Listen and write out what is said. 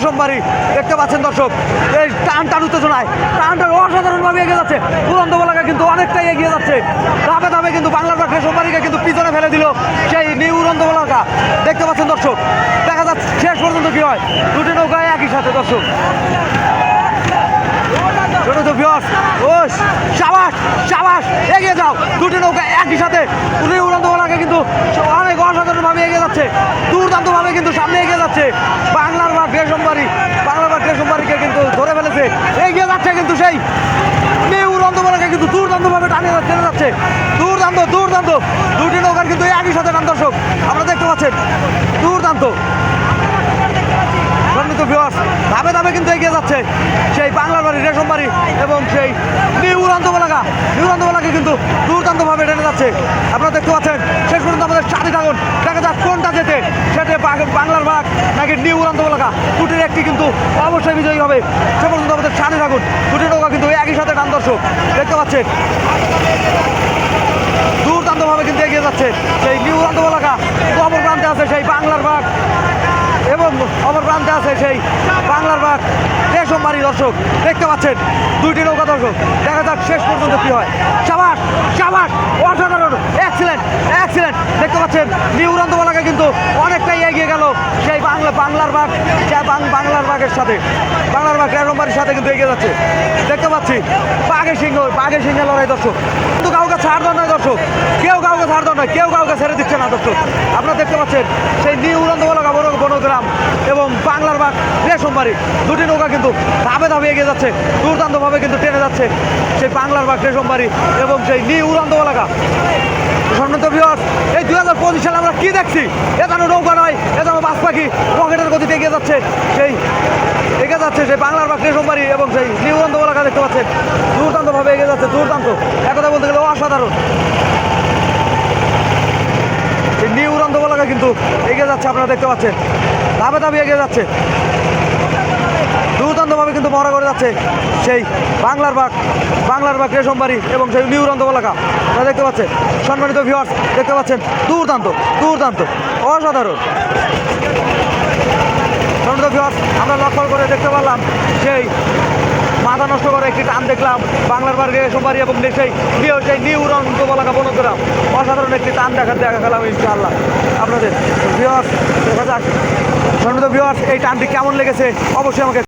সোমবারই দেখতে পাচ্ছেন দর্শক, এই টান টান উত্তেজনায় টান অসাধারণভাবে এগিয়ে যাচ্ছে। দুরন্ত বলাকা কিন্তু অনেকটাই এগিয়ে যাচ্ছে। ধাপে ধাপে কিন্তু বাংলার পাখি সোমবারীকে কিন্তু পিছনে ফেলে দিল সেই নিউ উড়ন্ত বলাকা দেখতে পাচ্ছেন দর্শক, দেখা যাচ্ছে শেষ পর্যন্ত কি হয়। দুটি নৌকায় একই সাথে দর্শক। যাও। দুটি নৌকা একই সাথে উনি কিন্তু অনেক অসাধারণভাবে এগিয়ে যাচ্ছে। দুর্দান্তভাবে কিন্তু সামনে এগিয়ে যাচ্ছে। বাংলার বা গ্রেসম্বারি বাংলার কিন্তু ধরে ফেলেছে। এগিয়ে যাচ্ছে কিন্তু সেই বলাকে কিন্তু দুর্দান্তভাবে যাচ্ছে, টেনে যাচ্ছে। দুর্দান্ত দুর্দান্ত। দুটি নৌকার কিন্তু একই সাথে নাম দর্শক। আপনারা দেখতে পাচ্ছেন, দুর্দান্ত। ধাপে ধাপে কিন্তু এগিয়ে যাচ্ছে সেই বাংলার বাড়ি, রেশম বাড়ি এবং সেই নিউ উড়ান্ত বলাকা নিউ উড়ান্ত বলাকে কিন্তু দুর্দান্তভাবে টেনে যাচ্ছে আপনারা দেখতে পাচ্ছেন শেষ পর্যন্ত আমাদের সাথে থাকুন দেখা যাক কোনটা যেতে সেটা বাগ- বাংলার বাঘ নাকি নিউ উড়ান্ত বলাকা? দুটির একটি কিন্তু অবশ্যই বিজয়ী হবে। সে পর্যন্ত আমাদের সাথে থাকুন। দুটি নৌকা কিন্তু একই সাথে টান দর্শক। দেখতে পাচ্ছেন? দুর্দান্তভাবে কিন্তু এগিয়ে যাচ্ছে সেই নিউ উড়ান্ত বলাকা। অপর প্রান্তে আছে সেই বাংলার বাঘ এবং অপর প্রান্তে আছে সেই বাংলার বাঘ রেশমবাড়ি দর্শক? দেখতে পাচ্ছেন? দুইটি নৌকা দর্শক। দেখা যাক শেষ পর্যন্ত কি হয়। সাবাস সাবাস! অসাধারণ! এক্সিলেন্ট এক্সিলেন্ট দেখতে পাচ্ছেন? নিউরান্ত বলাকে কিন্তু অনেকটাই এগিয়ে গেল সেই বাংলা বাংলার বাঘ বাংলার বাঘের সাথে। বাংলার বাঘ রেশমবাড়ির সাথে কিন্তু এগিয়ে যাচ্ছে। দেখতে পাচ্ছি, বাঘের সিংহ, বাঘের সিংহে লড়াই দর্শক। কিন্তু কাউকে ছাড় দেওয়া নয় দর্শক। কেউ কাউকে ছাড় দেওয়া নয়, কেউ কাউকে ছেড়ে দিচ্ছে না দর্শক। আপনারা দেখতে পাচ্ছেন, সেই নিউ উড়ন্ত বড় বনগ্রাম এবং বাংলার বাঘ রেশমবাড়ি দুটি নৌকা কিন্তু ধাপে ধাপে এগিয়ে যাচ্ছে, দুর্দান্তভাবে কিন্তু টেনে যাচ্ছে সেই বাংলার বাঘ রেশমবাড়ি এবং সেই নিউ উড়ন্ত বলাকা সম্মানিত ভিউয়ার্স সালে আমরা কি দেখছি? এ যেন নৌকা নয়, এ যেন বাস পাখি পকেটের গতিতে এগিয়ে যাচ্ছে। সেই এগিয়ে যাচ্ছে, সেই বাংলার বাঘ রেশমবাড়ি এবং সেই নিউ এলাকা দেখতে পাচ্ছেন। দুর্দান্তভাবে এগিয়ে যাচ্ছে, দুর্দান্ত। একথা বলতে গেলে অসাধারণ। এই নিউ উড়ন্ত বলাকা কিন্তু এগিয়ে যাচ্ছে, আপনারা দেখতে পাচ্ছেন। ধাপে ধাপে এগিয়ে যাচ্ছে। মহড়া করে যাচ্ছে সেই বাংলার বাঘ বাংলার বাঘ রেশমবাড়ি এবং সেই নিউ উড়ন্ত বলাকা আপনারা দেখতে পাচ্ছেন, সম্মানিত ভিউয়ার্স দেখতে পাচ্ছেন, দুর্দান্ত দুর্দান্ত, অসাধারণ। সম্মানিত ভিউয়ার্স আমরা লক্ষ্য করে দেখতে পারলাম, সেই মাথা নষ্ট করে একটি টান দেখলাম, বাংলার বাড়ি রেশমবাড়ি এবং সেই নিউ সেই নিউ উড়ন্ত বলাকা বনগ্রাম অসাধারণ একটি টান দেখা দেখা গেলাম, ইনশাআল্লাহ। আপনাদের ভিউয়ার্স দেখা যাক। সম্মানিত ভিউয়ার্স এই টানটি কেমন লেগেছে? অবশ্যই আমাকে